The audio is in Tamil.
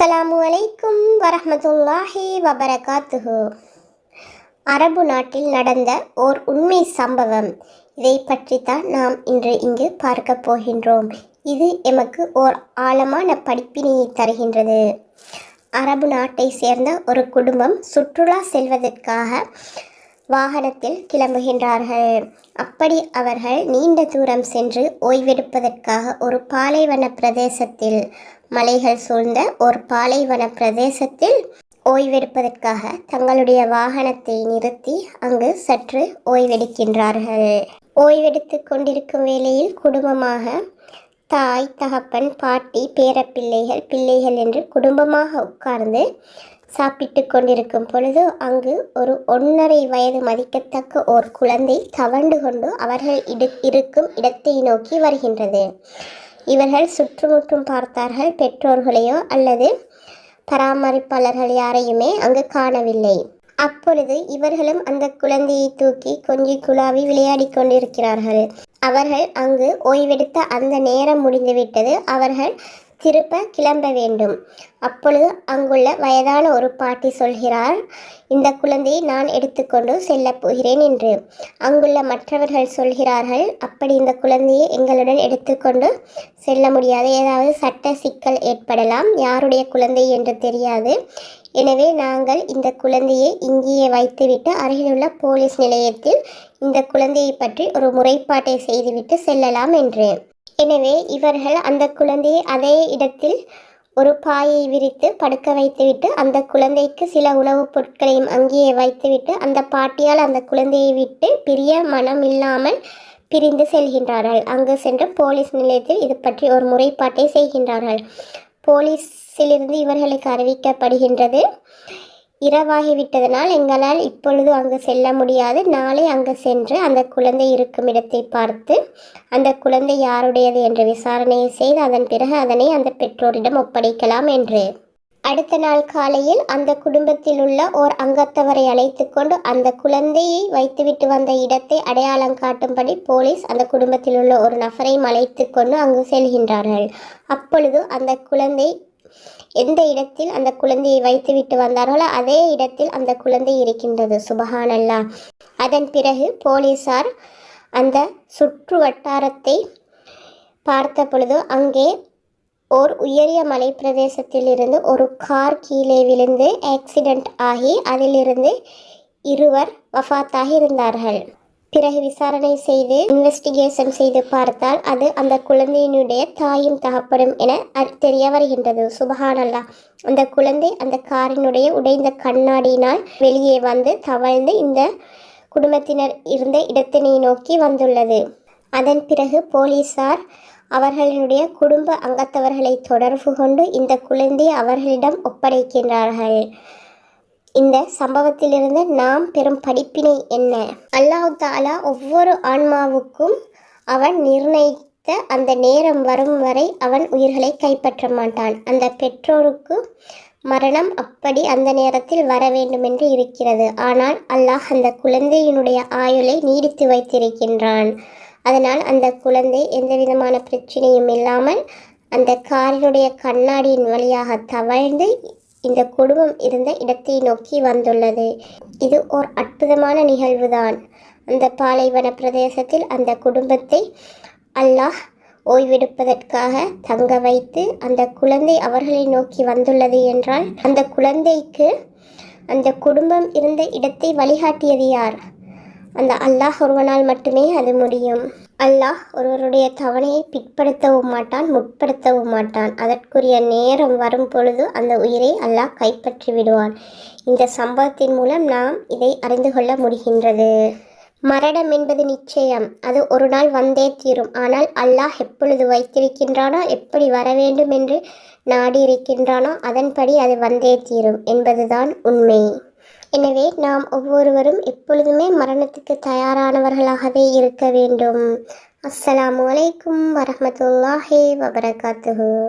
அஸ்ஸலாமு அலைக்கும் வரஹ்மத்துல்லாஹி வபரகாத்துஹு. அரபு நாட்டில் நடந்த ஓர் உண்மை சம்பவம். இதை பற்றித்தான் நாம் இன்று இங்கு பார்க்க போகின்றோம். இது எமக்கு ஓர் ஆழமான படிப்பினையை தருகின்றது. அரபு நாட்டை சேர்ந்த ஒரு குடும்பம் சுற்றுலா செல்வதற்காக வாகனத்தில் கிளம்புகின்றார்கள். அப்படி அவர்கள் நீண்ட தூரம் சென்று ஓய்வெடுப்பதற்காக ஒரு பாலைவன பிரதேசத்தில் மலைகள் சூழ்ந்த ஒரு பாலைவன பிரதேசத்தில் ஓய்வெடுப்பதற்காக தங்களுடைய வாகனத்தை நிறுத்தி அங்கு சற்று ஓய்வெடுக்கின்றார்கள். ஓய்வெடுத்து கொண்டிருக்கும் வேளையில் குடும்பமாக தாய் தகப்பன் பாட்டி பேரப்பிள்ளைகள் பிள்ளைகள் என்று குடும்பமாக உட்கார்ந்து சாப்பிட்டு கொண்டிருக்கும் பொழுது அங்கு ஒரு ஒன்றரை வயது மதிக்கத்தக்க ஓர் குழந்தை தவண்டு கொண்டு அவர்கள் இடு இருக்கும் இடத்தை நோக்கி வருகின்றது. இவர்கள் சுற்றுமுற்றும் பார்த்தார்கள் பெற்றோர்களையோ அல்லது பராமரிப்பாளர்கள் யாரையுமே அங்கு காணவில்லை. அப்பொழுது இவர்களும் அந்த குழந்தையை தூக்கி கொஞ்சி குழாவி விளையாடி கொண்டிருக்கிறார்கள். அவர்கள் அங்கு ஓய்வெடுத்த அந்த நேரம் முடிந்துவிட்டது. அவர்கள் திருப்ப கிளம்ப வேண்டும். அப்பொழுது அங்குள்ள வயதான ஒரு பாட்டி சொல்கிறார் இந்த குழந்தையை நான் எடுத்துக்கொண்டு செல்லப் போகிறேன் என்று. அங்குள்ள மற்றவர்கள் சொல்கிறார்கள் அப்படி இந்த குழந்தையை எங்களுடன் எடுத்துக்கொண்டு செல்ல முடியாது. ஏதாவது சட்ட சிக்கல் ஏற்படலாம். யாருடைய குழந்தை என்று தெரியாது. எனவே நாங்கள் இந்த குழந்தையை இங்கேயே வைத்துவிட்டு அருகிலுள்ள போலீஸ் நிலையத்தில் இந்த குழந்தையை பற்றி ஒரு முறைப்பாட்டை செய்துவிட்டு செல்லலாம் என்று. எனவே இவர்கள் அந்த குழந்தையை அதே இடத்தில் ஒரு பாயை விரித்து படுக்க வைத்துவிட்டு அந்த குழந்தைக்கு சில உணவுப் பொருட்களையும் அங்கேயே வைத்துவிட்டு அந்த பாட்டியால் அந்த குழந்தையை விட்டு பிரிய மனம் இல்லாமல் பிரிந்து செல்கின்றார்கள். அங்கு சென்று போலீஸ் நிலையத்தில் இது பற்றி ஒரு முறைப்பாட்டை செய்கின்றார்கள். போலீஸிலிருந்து இவர்களுக்கு அறிவிக்கப்படுகின்றது இரவாகிவிட்டதனால் எங்களால் இப்பொழுது அங்கு செல்ல முடியாது. நாளை அங்கு சென்று அந்த குழந்தை இருக்கும் இடத்தை பார்த்து அந்த குழந்தை யாருடையது என்று விசாரணையை செய்து அதன் பிறகு அதனை அந்த பெற்றோரிடம் ஒப்படைக்கலாம் என்று. அடுத்த நாள் காலையில் அந்த குடும்பத்தில் உள்ள ஓர் அங்கத்தவரை அழைத்து கொண்டு அந்த குழந்தையை வைத்துவிட்டு வந்த இடத்தை அடையாளம் காட்டும்படி போலீஸ் அந்த குடும்பத்தில் உள்ள ஒரு நபரையும் அழைத்து கொண்டு அங்கு செல்கின்றார்கள். அப்பொழுது அந்த குழந்தை எந்த இடத்தில் அந்த குழந்தையை வைத்துவிட்டு வந்தார்களோ அதே இடத்தில் அந்த குழந்தை இருக்கின்றது. சுபஹானல்லா. அதன் பிறகு போலீசார் அந்த சுற்று வட்டாரத்தை பார்த்த பொழுது அங்கே ஓர் உயரிய மலை பிரதேசத்திலிருந்து ஒரு கார் கீழே விழுந்து ஆக்சிடெண்ட் ஆகி அதிலிருந்து இருவர் வஃத்தாகி இருந்தார்கள். பிறகு விசாரணை செய்து இன்வெஸ்டிகேஷன் செய்து பார்த்தால் அது அந்த குழந்தையினுடைய தாயும் தகப்படும் என தெரிய வருகின்றது. சுபஹானல்லா. அந்த குழந்தை அந்த காரினுடைய உடைந்த கண்ணாடியினால் வெளியே வந்து தவழ்ந்து இந்த குடும்பத்தினர் இருந்த இடத்தினை நோக்கி வந்துள்ளது. அதன் பிறகு போலீசார் அவர்களுடைய குடும்ப அங்கத்தவர்களை தொடர்பு கொண்டு இந்த குழந்தையை அவர்களிடம் ஒப்படைக்கின்றார்கள். இந்த சம்பவத்திலிருந்து நாம் பெறும் படிப்பினை என்ன? அல்லாஹ் தாலா ஒவ்வொரு ஆன்மாவுக்கும் அவன் நிர்ணயித்த அந்த நேரம் வரும் வரை அவன் உயிர்களை கைப்பற்ற மாட்டான். அந்த பெற்றோருக்கு மரணம் அப்படி அந்த நேரத்தில் வர வேண்டும் என்று இருக்கிறது. ஆனால் அல்லாஹ் அந்த குழந்தையினுடைய ஆயுளை நீடித்து வைத்திருக்கின்றான். அதனால் அந்த குழந்தை எந்த விதமான பிரச்சனையும் இல்லாமல் அந்த காரினுடைய கண்ணாடியின் வழியாக தவழ்ந்து இந்த குடும்பம் இருந்த இடத்தை நோக்கி வந்துள்ளது. இது ஓர் அற்புதமான நிகழ்வுதான். அந்த பாலைவன பிரதேசத்தில் அந்த குடும்பத்தை அல்லாஹ் ஓய்வெடுப்பதற்காக தங்க வைத்து அந்த குழந்தை அவர்களை நோக்கி வந்துள்ளது என்றால் அந்த குழந்தைக்கு அந்த குடும்பம் இருந்த இடத்தை வழிகாட்டியது யார்? அந்த அல்லாஹ் ஒருவனால் மட்டுமே அது முடியும். அல்லாஹ் ஒருவருடைய தவணையை பிற்படுத்தவும் மாட்டான் முற்படுத்தவும் மாட்டான். அதற்குரிய நேரம் வரும் பொழுது அந்த உயிரை அல்லாஹ் கைப்பற்றி விடுவான். இந்த சம்பவத்தின் மூலம் நாம் இதை அறிந்து கொள்ள முடிகின்றது. மரணம் என்பது நிச்சயம். அது ஒரு நாள் வந்தே தீரும். ஆனால் அல்லாஹ் எப்பொழுது வைத்திருக்கின்றானோ எப்படி வர வேண்டும் என்று நாடி இருக்கின்றானோ அதன்படி அது வந்தே தீரும் என்பதுதான் உண்மை. எனவே நாம் ஒவ்வொருவரும் எப்பொழுதுமே மரணத்துக்கு தயாரானவர்களாகவே இருக்க வேண்டும். அஸ்ஸலாமு அலைக்கும் வரஹ்மத்துல்லாஹி வபரகாத்துஹு.